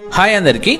Hi అందరికీ.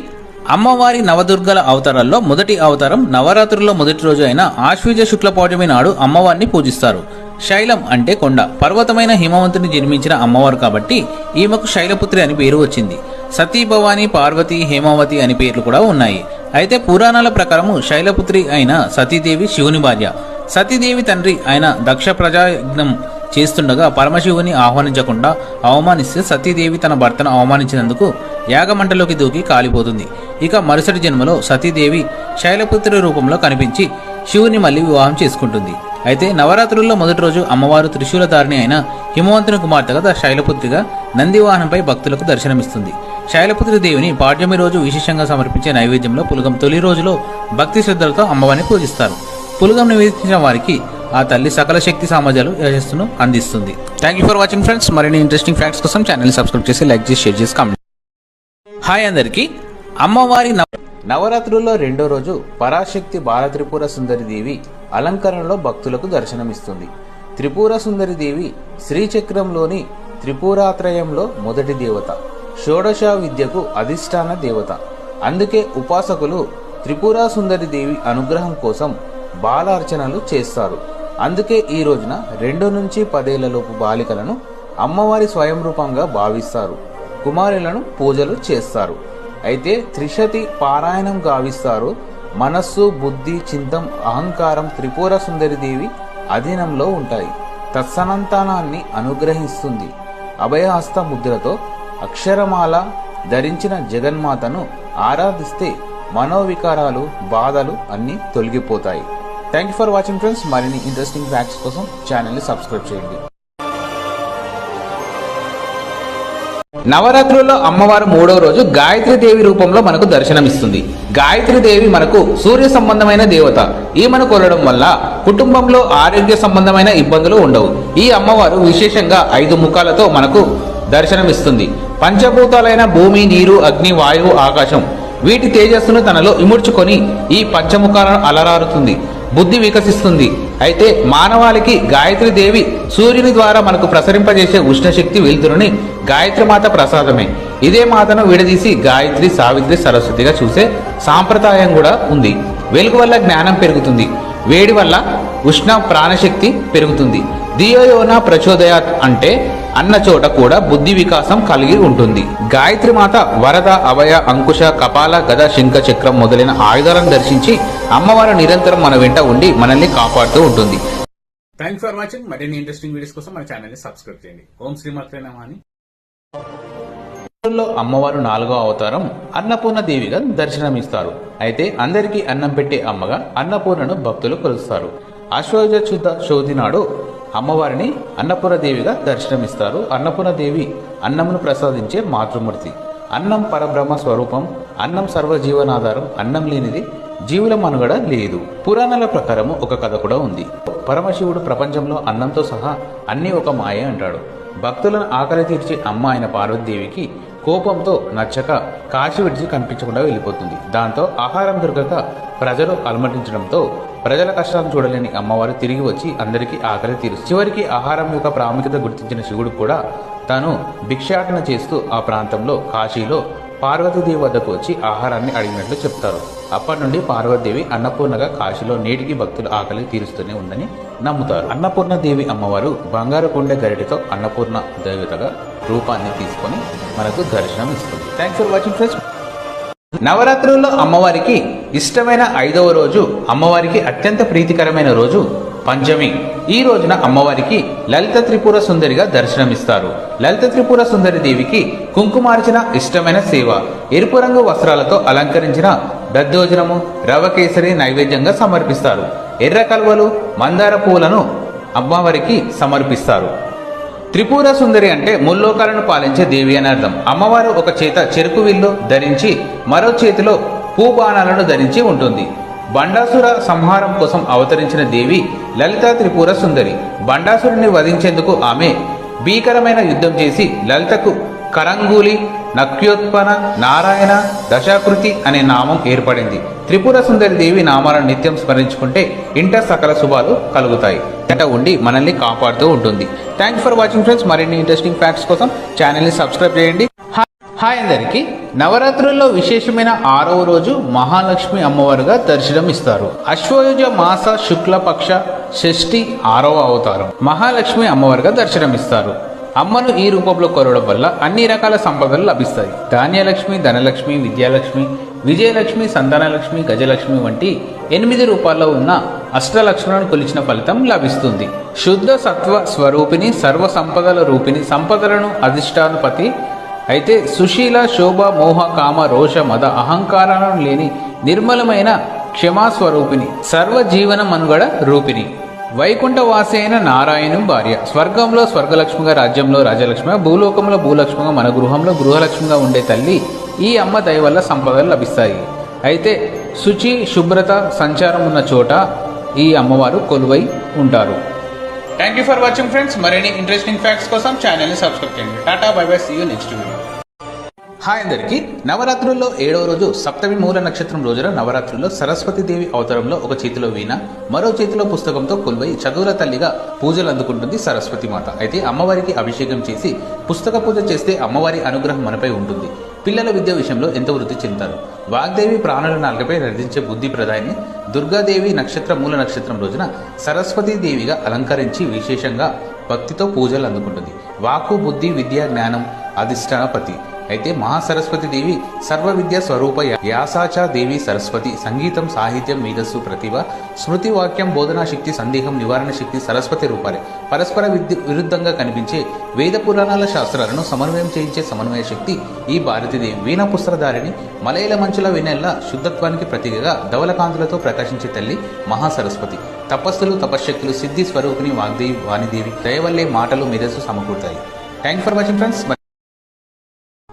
అమ్మవారి నవదుర్గల అవతారాల్లో మొదటి అవతారం నవరాత్రుల్లో మొదటి రోజు అయిన ఆశ్వీజ శుక్ల పౌర్ణమి నాడు అమ్మవారిని పూజిస్తారు. శైలం అంటే కొండ. పర్వతమైన హిమవంతుని జన్మించిన అమ్మవారు కాబట్టి ఈమెకు శైలపుత్రి అని పేరు వచ్చింది. సతీ భవాని పార్వతి హేమావతి అని పేర్లు కూడా ఉన్నాయి. అయితే పురాణాల ప్రకారము శైలపుత్రి అయిన సతీదేవి శివుని భార్య. సతీదేవి తండ్రి అయిన దక్ష ప్రజాయజ్ఞం చేస్తుండగా పరమశివుని ఆహ్వానించకుండా అవమానిస్తే సతీదేవి తన భర్తను అవమానించినందుకు యాగమంటలోకి దూకి కాలిపోతుంది. ఇక మరుసటి జన్మలో సతీదేవి శైలపుత్రి రూపంలో కనిపించి శివుని మళ్ళీ వివాహం చేసుకుంటుంది. అయితే నవరాత్రుల్లో మొదటి రోజు అమ్మవారు త్రిశూలధారిణి అయిన హిమవంతుని కుమార్తెగా శైలపుత్రిగా నందివాహనంపై భక్తులకు దర్శనమిస్తుంది. శైలపుత్రి దేవిని పాడ్యమి రోజు విశేషంగా సమర్పించే నైవేద్యంలో పులగం తొలి రోజులో భక్తి శ్రద్ధలతో అమ్మవారిని పూజిస్తారు. పులగం నివేదించిన వారికి ఆ తల్లి సకల శక్తి సామర్థ్యాలు యశస్సును అందిస్తుంది. Thank you for watching friends మరిన్ని ఇంట్రెస్టింగ్ ఫ్యాక్ట్స్ కోసం ఛానల్ సబ్స్క్రైబ్ చేసి లైక్ చేసి షేర్ చేసి కామెంట్ హాయ్ అందరికీ. అమ్మవారి నవ నవరాత్రుల్లో రెండో రోజు పరాశక్తి బాలత్రిపుర సుందరి దేవి అలంకరణలో భక్తులకు దర్శనమిస్తుంది. త్రిపుర సుందరి దేవి శ్రీచక్రంలోని త్రిపురాత్రయంలో మొదటి దేవత షోడశ విద్యకు అధిష్టాన దేవత. అందుకే ఉపాసకులు త్రిపుర సుందరి దేవి అనుగ్రహం కోసం బాలార్చనలు చేస్తారు. అందుకే ఈ రోజున రెండు నుంచి పదేళ్ళలోపు బాలికలను అమ్మవారి స్వయం రూపంగా భావిస్తారు. కుమారులను పూజలు చేస్తారు. అయితే త్రిశతి పారాయణం గావిస్తారు. మనస్సు బుద్ధి చింతం అహంకారం త్రిపుర సుందరి దేవి అధీనంలో ఉంటాయి. తత్సనంతానాన్ని అనుగ్రహిస్తుంది. అభయహస్త ముద్రతో అక్షరమాల ధరించిన జగన్మాతను ఆరాధిస్తే మనోవికారాలు బాధలు అన్నీ తొలగిపోతాయి. Thank you for watching friends మరిన్ని ఇంట్రెస్టింగ్ ఫ్యాక్ట్స్ కోసం ఛానల్ని సబ్స్క్రైబ్ చేయండి. నవరాత్రుల్లో అమ్మవారు మూడవ రోజు గాయత్రి దేవి రూపంలో మనకు దర్శనమిస్తుంది. గాయత్రి దేవి మనకు సూర్య సంబంధమైన దేవత. ఈమెను కొలడం వల్ల కుటుంబంలో ఆరోగ్య సంబంధమైన ఇబ్బందులు ఉండవు. ఈ అమ్మవారు విశేషంగా ఐదు ముఖాలతో మనకు దర్శనమిస్తుంది. పంచభూతాలైన భూమి నీరు అగ్ని వాయువు ఆకాశం వీటి తేజస్సును తనలో ఇముడ్చుకొని ఈ పంచముఖాలను అలరారుతుంది. బుద్ధి వికసిస్తుంది. అయితే మానవాళికి గాయత్రి దేవి సూర్యుని ద్వారా మనకు ప్రసరింపజేసే ఉష్ణశక్తి వెలుతురుని గాయత్రి మాత ప్రసాదమే. ఇదే మాతను విడదీసి గాయత్రి సావిత్రి సరస్వతిగా చూసే సాంప్రదాయం కూడా ఉంది. వెలుగు వల్ల జ్ఞానం పెరుగుతుంది. వేడి వల్ల ఉష్ణ ప్రాణశక్తి పెరుగుతుంది. దియోయోన ప్రచోదయాత్ అంటే అన్న చోట కూడా బుద్ధి వికాసం కలిగి ఉంటుంది. గాయత్రి మాత వరద అభయ అంకుశ కపాల గద శంఖ చక్రం మొదలైన ఆయుధాలను దర్శించి అమ్మవారు నిరంతరం మన వెంట ఉండి మనల్ని కాపాడుతూ ఉంటుంది. థ్యాంక్స్ ఫర్ వాచింగ్ మరిన్ని ఇంట్రెస్టింగ్ వీడియోస్ కోసం మన ఛానల్ని సబ్స్క్రైబ్ చేయండి. ఓం శ్రీమాత్రే నమః అని. లో అమ్మవారు నాలుగో అవతారం అన్నపూర్ణ దేవిగా దర్శనమిస్తారు. అయితే అందరికీ అన్నం పెట్టే అమ్మగా అన్నపూర్ణను భక్తులు కొలుస్తారు. ఆశ్వయుజ శుద్ధ చవితి నాడు అమ్మవారిని అన్నపూర్ణ దేవిగా దర్శనమిస్తారు. అన్నపూర్ణ దేవి అన్నమును ప్రసాదించే మాతృమూర్తి. అన్నం పరబ్రహ్మ స్వరూపం అన్నం సర్వజీవనాధారం అన్నం లేనిది జీవుల మనుగడ లేదు. పురాణాల ప్రకారము ఒక కథ కూడా ఉంది. పరమశివుడు ప్రపంచంలో అన్నంతో సహా అన్నీ ఒక మాయ అంటాడు. భక్తులను ఆకలి తీర్చి అమ్మ అయిన పార్వతీదేవికి కోపంతో నచ్చక కాశీ విడిచి కనిపించకుండా వెళ్ళిపోతుంది. దాంతో ఆహారం దొరకక ప్రజలు అలమటించడంతో ప్రజల కష్టాలను చూడలేని అమ్మవారు తిరిగి వచ్చి అందరికీ ఆకలి తీరు చివరికి ఆహారం యొక్క ప్రాముఖ్యత గుర్తించిన శివుడు కూడా తాను భిక్షాటన చేస్తూ ఆ ప్రాంతంలో కాశీలో పార్వతీదేవి వద్దకు వచ్చి ఆహారాన్ని అడిగినట్లు చెప్తారు. అప్పటి నుండి పార్వతీదేవి అన్నపూర్ణగా కాశీలో నేటికి భక్తుల ఆకలి తీరుస్తూనే ఉందని నమ్ముతారు. అన్నపూర్ణ దేవి అమ్మవారు బంగారు కొండ గరిటెతో అన్నపూర్ణ దేవతగా రూపాన్ని తీసుకొని మనకు దర్శనం ఇస్తుంది. థ్యాంక్స్ ఫర్ వాచింగ్ ఫ్రెండ్స్ నవరాత్రుల్లో అమ్మవారికి ఇష్టమైన ఐదవ రోజు అమ్మవారికి అత్యంత ప్రీతికరమైన రోజు పంచమి. ఈ రోజున అమ్మవారికి లలిత త్రిపుర సుందరిగా దర్శనమిస్తారు. లలిత త్రిపుర సుందరి దేవికి కుంకుమార్చన ఇష్టమైన సేవ. ఎరుపు రంగు వస్త్రాలతో అలంకరించిన దద్దోజనము రవ కేసరి నైవేద్యంగా సమర్పిస్తారు. ఎర్ర కలువలు మందార పూలను అమ్మవారికి సమర్పిస్తారు. త్రిపుర సుందరి అంటే ముల్లోకాలను పాలించే దేవి అని అర్థం. అమ్మవారు ఒక చేత చెరుకు విల్లు ధరించి మరో చేతిలో పూబాణాలను ధరించి ఉంటుంది. బండాసుర సంహారం కోసం అవతరించిన దేవి లలిత త్రిపుర సుందరి. బండాసురుని వధించేందుకు ఆమె భీకరమైన యుద్ధం చేసి లలితకు కరంగూలి నక్యోత్పన నారాయణ దశాకృతి అనే నామం ఏర్పడింది. త్రిపుర సుందరి దేవి నామాలను నిత్యం స్మరించుకుంటే ఇంటర్ సకల శుభాలు కలుగుతాయి. ఎంట ఉండి మనల్ని కాపాడుతూ ఉంటుంది. థ్యాంక్స్ ఫర్ వాచింగ్ ఫ్రెండ్స్ మరిన్ని ఇంట్రెస్టింగ్ ఫ్యాక్ట్స్ కోసం ఛానల్ని సబ్స్క్రైబ్ చేయండి. హాయ్ అందరికీ. నవరాత్రుల్లో విశేషమైన ఆరవ రోజు మహాలక్ష్మి అమ్మవారుగా దర్శనం ఇస్తారు. అశ్వయుజ మాస శుక్ల పక్ష షష్ఠి ఆరవ అవతారం మహాలక్ష్మి అమ్మవారుగా దర్శనం ఇస్తారు అమ్మను ఈ రూపంలో కొరవడం వల్ల అన్ని రకాల సంపదలు లభిస్తాయి. ధాన్యలక్ష్మి ధనలక్ష్మి విద్యాలక్ష్మి విజయలక్ష్మి సంతానలక్ష్మి గజలక్ష్మి వంటి ఎనిమిది రూపాల్లో ఉన్న అష్టలక్ష్మణను కొలిచిన ఫలితం లభిస్తుంది. శుద్ధ సత్వ స్వరూపిణి సర్వ సంపదల రూపిణి సంపదలను అధిష్టానుపతి అయితే సుశీల శోభ మోహ కామ రోష మద అహంకారాలను లేని నిర్మలమైన క్షమాస్వరూపిణి సర్వ జీవన మనుగడ రూపిణి. వైకుంఠవాసి అయిన నారాయణం భార్య. స్వర్గంలో స్వర్గలక్ష్మిగా రాజ్యంలో రాజలక్ష్మిగా భూలోకంలో భూలక్ష్మిగా మన గృహంలో గృహలక్ష్మిగా ఉండే తల్లి ఈ అమ్మ దయ వల్ల సంపదలు లభిస్తాయి. అయితే శుచి శుభ్రత సంచారం ఉన్న చోట ఈ అమ్మవారు కొలువై ఉంటారు. Thank you for watching friends మరిన్ని ఇంట్రెస్టింగ్ ఫ్యాక్ట్స్ కోసం ఛానల్ని సబ్స్క్రైబ్ చేయండి. Tata bye bye see you next video hi అందరికీ. నవరాత్రుల్లో ఏడవ రోజు సప్తమి మూల నక్షత్రం రోజున నవరాత్రుల్లో సరస్వతి దేవి అవతారంలో ఒక చేతిలో వీణ మరో చేతిలో పుస్తకంతో కొలువై చదువుల తల్లిగా పూజలు అందుకుంటుంది సరస్వతి మాత. అయితే అమ్మవారికి అభిషేకం చేసి పుస్తక పూజ చేస్తే అమ్మవారి అనుగ్రహం మనపై ఉంటుంది. పిల్లల విద్య విషయంలో ఎంత వృద్ధి చెందుతారు? వాగ్దేవి ప్రాణుల నాలుగపై నటించే బుద్ధి ప్రధాని దుర్గాదేవి నక్షత్ర మూల నక్షత్రం రోజున సరస్వతి దేవిగా అలంకరించి విశేషంగా భక్తితో పూజలు అందుకుంటుంది. వాక్కు బుద్ధి విద్య జ్ఞానం అధిష్టానపతి అయితే మహాసరస్వతి దేవి సర్వ విద్య స్వరూప యాసాచా దేవి సరస్వతి సంగీతం సాహిత్యం మేధస్సు ప్రతిభ స్మృతి వాక్యం బోధనా శక్తి సందేహం నివారణ శక్తి సరస్వతి రూపాలే. పరస్పర విద్య విరుద్ధంగా కనిపించే వేద పురాణాల శాస్త్రాలను సమన్వయం చేయించే సమన్వయ శక్తి ఈ భారతీదేవి వీణ పుస్తకధారిణి మలయల మంచుల వినెల్ల శుద్ధత్వానికి ప్రతీకగా ధవలకాంతులతో ప్రకాశించే తల్లి మహాసరస్వతి. తపస్సులు తపశ్శక్తులు సిద్ధి స్వరూపిణి వాగ్దేవి వాణిదేవి దయవల్లే మాటలు మేధస్సు సమకూరుతాయి. Thank for watching friends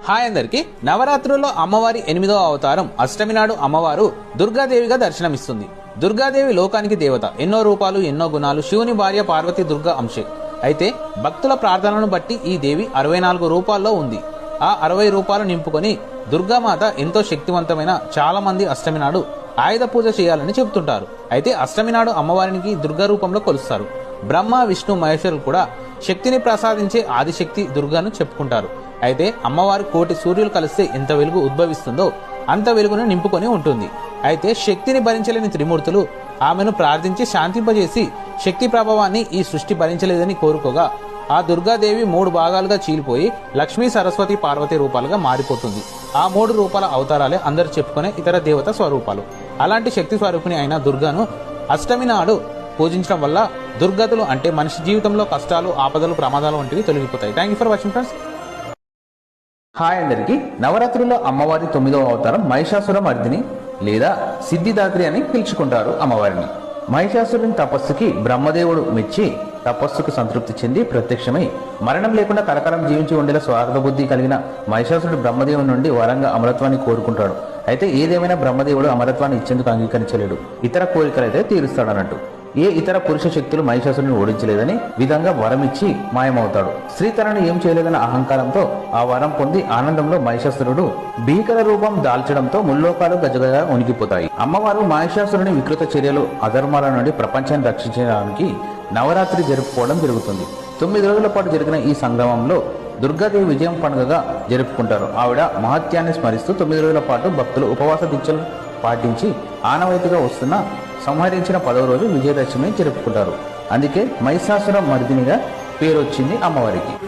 hi అందరికి. నవరాత్రుల్లో అమ్మవారి ఎనిమిదవ అవతారం అష్టమి నాడు అమ్మవారు దుర్గాదేవిగా దర్శనమిస్తుంది. దుర్గాదేవి లోకానికి దేవత. ఎన్నో రూపాలు ఎన్నో గుణాలు శివుని భార్య పార్వతి దుర్గా అంశే అయితే భక్తుల ప్రార్థనను బట్టి ఈ దేవి అరవై నాలుగు రూపాల్లో ఉంది. ఆ అరవై రూపాలు నింపుకొని దుర్గామాత ఎంతో శక్తివంతమైన చాలా మంది అష్టమి నాడు ఆయుధ పూజ చేయాలని చెబుతుంటారు. అయితే అష్టమి నాడు అమ్మవారికి దుర్గా రూపంలో కొలుస్తారు. బ్రహ్మ విష్ణు మహేశ్వరులు కూడా శక్తిని ప్రసాదించే ఆదిశక్తి దుర్గాను చెప్పుకుంటారు. అయితే అమ్మవారు కోటి సూర్యులు కలిస్తే ఎంత వెలుగు ఉద్భవిస్తుందో అంత వెలుగును నింపుకొని ఉంటుంది. అయితే శక్తిని భరించలేని త్రిమూర్తులు ఆమెను ప్రార్థించి శాంతింపజేసి శక్తి ప్రభావాన్ని ఈ సృష్టి భరించలేదని కోరుకోగా ఆ దుర్గాదేవి మూడు భాగాలుగా చీలిపోయి లక్ష్మీ సరస్వతి పార్వతి రూపాలుగా మారిపోతుంది. ఆ మూడు రూపాల అవతారాలే అందరు చెప్పుకునే ఇతర దేవత స్వరూపాలు. అలాంటి శక్తి స్వరూపిణి అయిన దుర్గాను అష్టమి నాడు పూజించడం వల్ల దుర్గతులు అంటే మనిషి జీవితంలో కష్టాలు ఆపదలు ప్రమాదాలు వంటివి తొలగిపోతాయి. Thank you for watching friends hi అందరికీ. నవరాత్రుల్లో అమ్మవారి తొమ్మిదవ అవతారం మహిషాసుర మర్దిని లేదా సిద్ధిదాత్రి అని పిలుచుకుంటారు అమ్మవారిని. మహిషాసురుని తపస్సుకి బ్రహ్మదేవుడు మెచ్చి తపస్సుకు సంతృప్తి చెంది ప్రత్యక్షమై మరణం లేకుండా కలకాలం జీవించి ఉండేలా స్వార్థ బుద్ధి కలిగిన మహిషాసురుడు బ్రహ్మదేవుని నుండి వరంగా అమరత్వాన్ని కోరుకుంటాడు. అయితే ఏదేమైనా బ్రహ్మదేవుడు అమరత్వాన్ని ఇచ్చేందుకు అంగీకరించలేడు. ఇతర కోరికలు అయితే తీరుస్తాడన్నట్టు. ఏ ఇతర పురుష శక్తులు మహిషాసురుని ఓడించలేదని విధంగా వరం ఇచ్చి మాయమవుతాడు. స్త్రీ తనను ఏం చేయలేదన్న అహంకారంతో ఆ వరం పొంది ఆనందంలో మహిషాసురుడు భీకర రూపం దాల్చడంతో ముల్లోకాలు గజగజ ఉనికిపోతాయి అమ్మవారు మహిషాసురుని వికృత చర్యలు అధర్మాల నుండి ప్రపంచాన్ని రక్షించడానికి నవరాత్రి జరుపుకోవడం జరుగుతుంది. తొమ్మిది రోజుల పాటు జరిగిన ఈ సంగ్రామంలో దుర్గాదేవి విజయం పండుగగా జరుపుకుంటారు. ఆవిడ మహత్యాన్ని స్మరిస్తూ తొమ్మిది రోజుల పాటు భక్తులు ఉపవాస దీక్షలు పాటించి ఆనవాయితీగా వస్తున్న సంహరించిన పదవ రోజు విజయదశమి జరుపుకుంటారు. అందుకే మహిషాసుర మర్దినిగా పేరు వచ్చింది అమ్మవారికి.